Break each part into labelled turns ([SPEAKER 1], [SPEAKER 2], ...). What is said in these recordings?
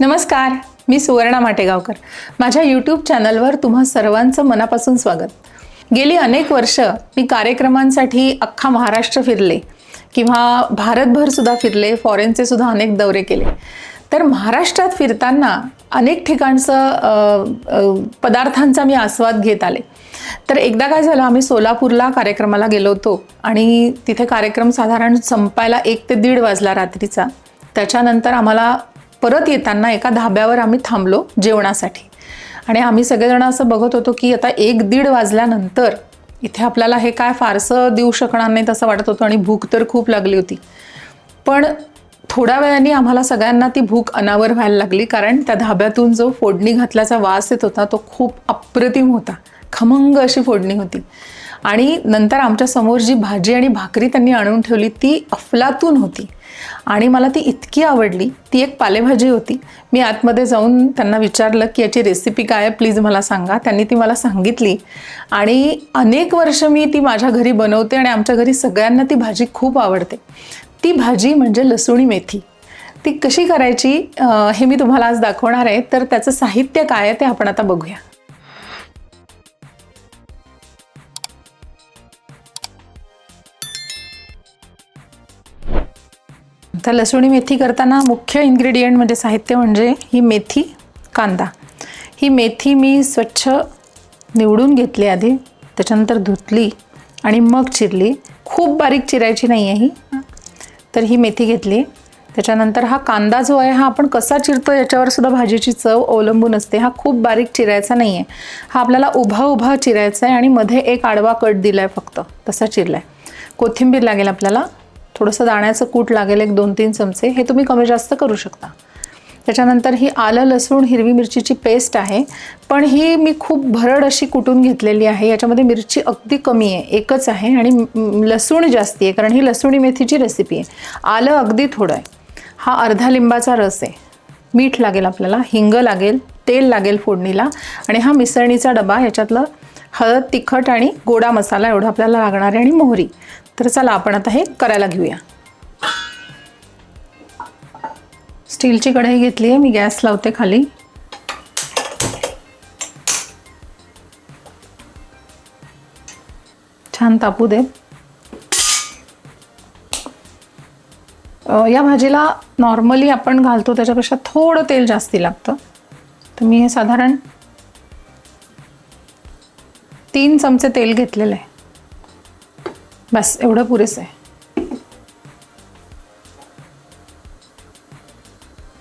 [SPEAKER 1] नमस्कार मी सुवर्णा माटेगावकर. माझ्या यूट्यूब चॅनलवर तुम्हा सर्वांचं मनापासून स्वागत. गेली अनेक वर्ष मी कार्यक्रमांसाठी अख्खा महाराष्ट्र फिरले किंवा भारतभरसुद्धा फिरले फॉरेनचे सुद्धा अनेक दौरे केले. तर महाराष्ट्रात फिरताना अनेक ठिकाणचं पदार्थांचा मी आस्वाद घेत आले. तर एकदा काय झालं आम्ही सोलापूरला कार्यक्रमाला गेलो होतो आणि तिथे कार्यक्रम साधारण संपायला एक ते दीड वाजला रात्रीचा. त्याच्यानंतर आम्हाला परत येताना एका धाब्यावर आम्ही थांबलो जेवणासाठी. आणि आम्ही सगळेजण असं बघत होतो की आता एक दीड वाजल्यानंतर इथे आपल्याला हे काय फारसं देऊ शकणार नाही तसं वाटत होतं आणि भूक तर खूप लागली होती. पण थोड्या वेळाने आम्हाला सगळ्यांना ती भूक अनावर व्हायला लागली कारण त्या धाब्यातून जो फोडणी घातल्याचा वास येत होता तो खूप अप्रतिम होता. खमंग अशी फोडणी होती. आणि नंतर आमच्यासमोर जी भाजी आणि भाकरी त्यांनी आणून ठेवली ती अफलातून होती. आणि मला ती इतकी आवडली. ती एक पालेभाजी होती. मी आतमध्ये जाऊन त्यांना विचारलं की याची रेसिपी काय आहे प्लीज मला सांगा. त्यांनी ती मला सांगितली. आणि अनेक वर्ष मी ती माझ्या घरी बनवते आणि आमच्या घरी सगळ्यांना ती भाजी खूप आवडते. ती भाजी म्हणजे लसुणी मेथी. ती कशी करायची हे मी तुम्हाला आज दाखवणार आहे. तर त्याचं साहित्य काय आहे ते आपण आता बघूया. तर लसुणी मेथी करताना मुख्य इन्ग्रेडियंट म्हणजे साहित्य म्हणजे ही मेथी कांदा. ही मेथी मी स्वच्छ निवडून घेतली आधी त्याच्यानंतर धुतली आणि मग चिरली. खूप बारीक चिरायची नाही आहे ही. तर ही मेथी घेतली. त्याच्यानंतर हा कांदा जो आहे हा आपण कसा चिरतो याच्यावर सुद्धा भाजीची चव अवलंबून असते. हा खूप बारीक चिरायचा नाही आहे हा आपल्याला उभा उभा चिरायचा आहे आणि मध्ये एक आडवा कट दिला आहे फक्त. तसा चिरला आहे कोथिंबीर लागेल आपल्याला. थोडंसं दाण्याचं कूट लागेल एक दोन तीन चमचे हे तुम्ही कमी जास्त करू शकता. त्याच्यानंतर ही आलं लसूण हिरवी मिरचीची पेस्ट आहे. पण ही मी खूप भरड अशी कुटून घेतलेली आहे. याच्यामध्ये मिरची अगदी कमी आहे एकच आहे आणि लसूण जास्ती आहे कारण ही लसूणी मेथीची रेसिपी आहे. आलं अगदी थोडं आहे. हा अर्धा लिंबाचा रस आहे. मीठ लागेल आपल्याला हिंग लागेल तेल लागेल फोडणीला आणि हा मिसळणीचा डबा ह्याच्यातलं हळद तिखट आणि गोडा मसाला एवढा आपल्याला लागणार आहे आणि मोहरी. तर चला आपण आता हे करायला घेऊया. स्टीलची कढई घेतली आहे मी गॅस लावते खाली. छान तापू दे या भाजीला नॉर्मली आपण घालतो त्याच्यापेक्षा थोडं तेल जास्ती लागतं. तर मी हे साधारण तीन चमचे तेल घेतलेलं आहे. बस एवढं पुरेसं आहे.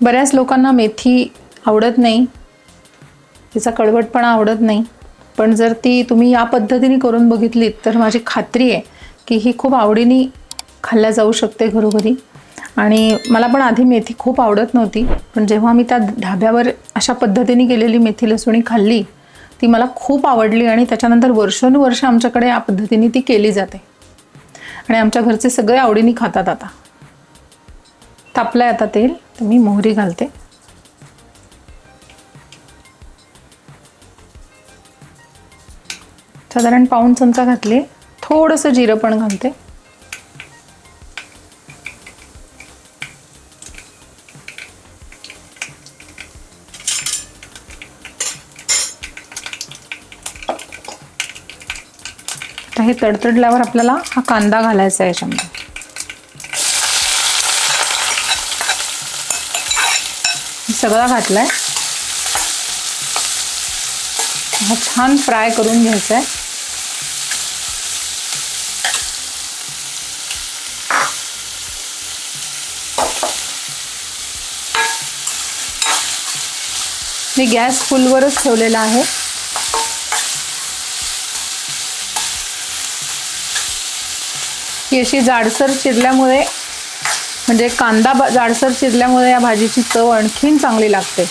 [SPEAKER 1] बऱ्याच लोकांना मेथी आवडत नाही. तिचा कडवटपणा आवडत नाही. पण जर ती तुम्ही या पद्धतीने करून बघितलीत तर माझी खात्री आहे की ही खूप आवडीने खाल्ल्या जाऊ शकते घरोघरी. आणि मला पण आधी मेथी खूप आवडत नव्हती पण जेव्हा मी त्या ढाब्यावर अशा पद्धतीने केलेली मेथी लसुणी खाल्ली ती मला खूप आवडली आणि त्याच्यानंतर वर्षानुवर्ष आमच्याकडे या पद्धतीने ती केली जाते. आणि आमच्या घरचे सगळे आवडीने खातात आता. तापलंय आता तेल तर मी मोहरी घालते. साधारण पाऊण चमचा घातले थोडंसं जिरं पण घालते. हे तडतडल्यावर आपल्याला हा कांदा घालायचा आहे याच्यामध्ये. सगळा घातलाय. हा छान फ्राय करून घ्यायचा आहे. मी गॅस फुलवरच ठेवलेला आहे. ही अशी जाडसर चिरल्यामुळे म्हणजे कांदा जाडसर चिरल्यामुळे या भाजीची चव आणखीन चांगली लागते.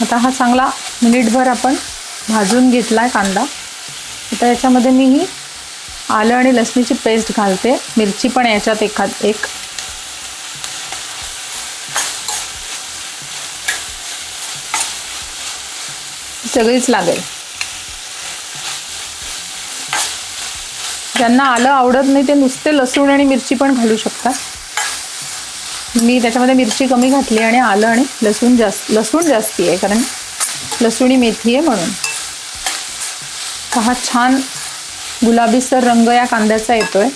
[SPEAKER 1] आता हा चांगला मिनिटभर आपण भाजून घेतला आहे कांदा. आता याच्यामध्ये मी ही आलं आणि लसणीची पेस्ट घालते. मिरची पण याच्यात एखाद एक सगळीच लागेल. ज्यांना आलं आवडत नाही ते नुसते लसूण आणि मिरची पण घालू शकतात. मी त्याच्यामध्ये मिरची कमी घातली आणि आलं आणि लसूण जास्त लसूण जास्ती आहे कारण लसूणी मेथी आहे म्हणून. हा छान गुलाबीसर रंग या कांद्याचा येतोय.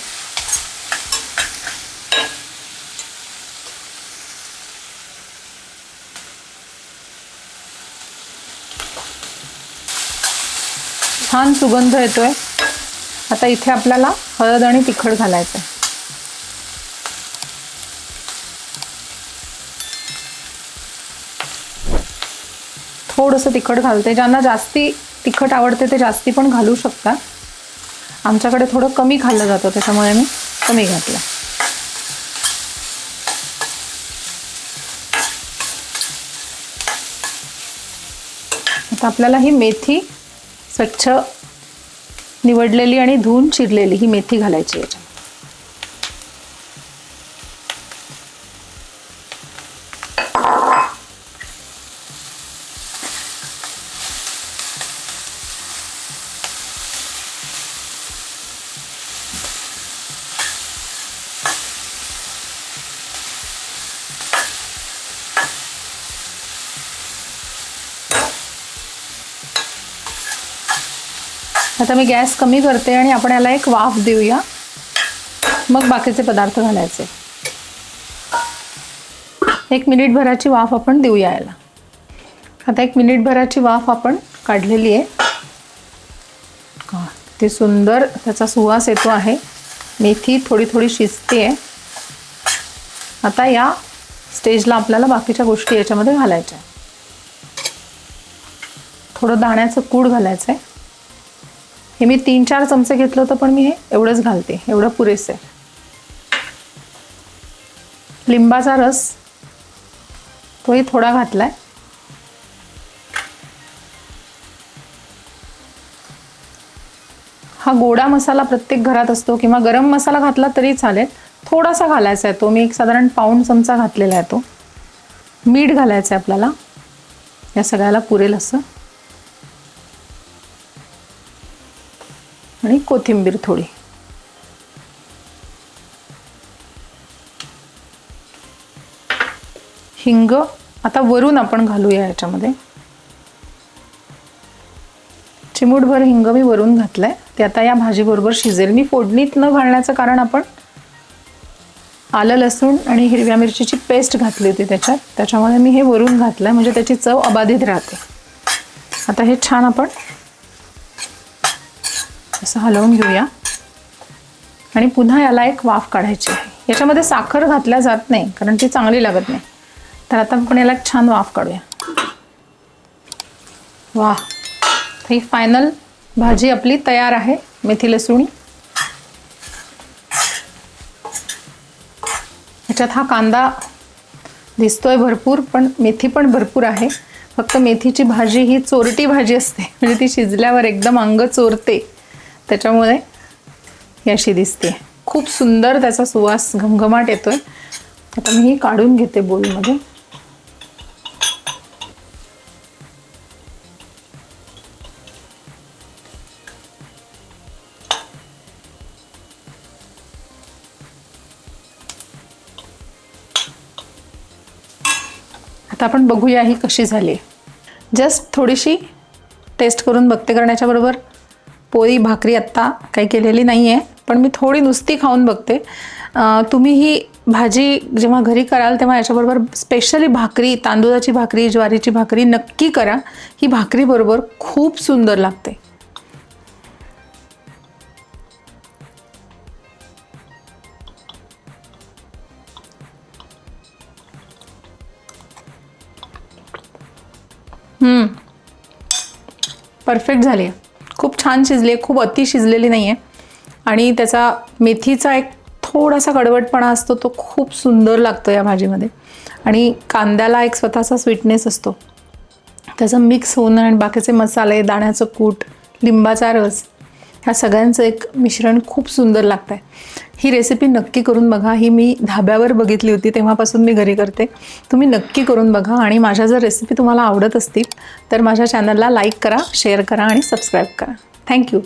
[SPEAKER 1] छान सुगंध येतोय. आता इथे आपल्याला हळद आणि तिखट घालायचं आहे थोडंसं तिखट घालते. ज्यांना जास्ती तिखट आवडते ते जास्ती पण घालू शकतात. आमच्याकडे थोडं कमी खाल्लं जातं त्याच्यामुळे मी कमी घातलं. आता आपल्याला ही मेथी स्वच्छ निवडलेली आणि धुवून चिरलेली ही मेथी घालायची याच्यात. आता मी गॅस कमी करते आणि आपण याला एक वाफ देऊया. मग बाकीचे पदार्थ घालायचे. एक मिनिटभराची वाफ आपण देऊया याला. आता एक मिनिटभराची वाफ आपण काढलेली आहे. ते सुंदर त्याचा सुवास येतो आहे. मेथी थोडी थोडी शिजते. आहे आता या स्टेजला आपल्याला बाकीच्या गोष्टी याच्यामध्ये घालायच्या. थोडं दाण्याचं कूड घालायचं आहे हे मी तीन चार चमचे घेतलं होतं पण मी हे एवढंच घालते. एवढं पुरेसं आहे. लिंबाचा रस तोही थोडा घातलाय. हा गोडा मसाला प्रत्येक घरात असतो किंवा गरम मसाला घातला तरी चालेल. थोडासा घालायचा आहे तो. मी एक साधारण पाऊण चमचा घातलेला आहे तो. मीठ घालायचं आहे आपल्याला. या सगळ्याला पुरेल असं. आणि कोथिंबीर थोडी. हिंग आता वरून आपण घालूया याच्यामध्ये. चिमूटभर हिंग मी वरून घातलंय. ते आता या भाजीबरोबर शिजेल. मी फोडणीत न घालण्याचं कारण आपण आलं लसूण आणि हिरव्या मिरचीची पेस्ट घातली होती त्याच्यात. त्याच्यामुळे मी हे वरून घातलंय. म्हणजे त्याची चव अबाधित राहते. आता हे छान आपण असं हलवून घेऊया. आणि पुन्हा याला एक वाफ काढायची आहे. याच्यामध्ये साखर घातल्या जात नाही कारण ती चांगली लागत नाही. तर आता आपण याला एक छान वाफ काढूया. वा ही फायनल भाजी आपली तयार आहे मेथी लसूणी. ह्याच्यात हा कांदा दिसतोय भरपूर पण मेथी पण भरपूर आहे. फक्त मेथीची भाजी ही चोरटी भाजी असते म्हणजे ती शिजल्यावर एकदम अंग चोरते. त्याच्यामुळे ही अशी दिसते. खूप सुंदर त्याचा सुवास घमघमाट येतोय. आता मी ही काढून घेते बोलमध्ये आता आपण बघूया ही कशी झाली. जस्ट थोडीशी टेस्ट करून बघते करण्याच्या बरोबर. पोळी भाकरी आत्ता काही केलेली नाही आहे पण मी थोडी नुसती खाऊन बघते. तुम्ही ही भाजी जेव्हा घरी कराल तेव्हा याच्याबरोबर स्पेशली भाकरी तांदूळाची भाकरी ज्वारीची भाकरी नक्की करा. ही भाकरीबरोबर खूप सुंदर लागते. परफेक्ट झाली आहे. खूप छान शिजली आहे खूप अति शिजलेली नाही आहे आणि त्याचा मेथीचा एक थोडासा कडवटपणा असतो तो खूप सुंदर लागतो या भाजीमध्ये. आणि कांद्याला एक स्वतःचा स्वीटनेस असतो. त्याचं मिक्स होणं आणि बाकीचे मसाले दाण्याचं कूट लिंबाचा रस ह्या सगळ्यांचं एक मिश्रण खूप सुंदर लागतं आहे ही रेसिपी नक्की करून बघा. ही मी धाब्यावर बघितली होती तेव्हापासून मी घरी करते. तुम्ही नक्की करून बघा आणि माझ्या जर रेसिपी तुम्हाला आवडत असतील तर माझ्या चॅनलला लाईक करा शेअर करा आणि सबस्क्राईब करा. थँक्यू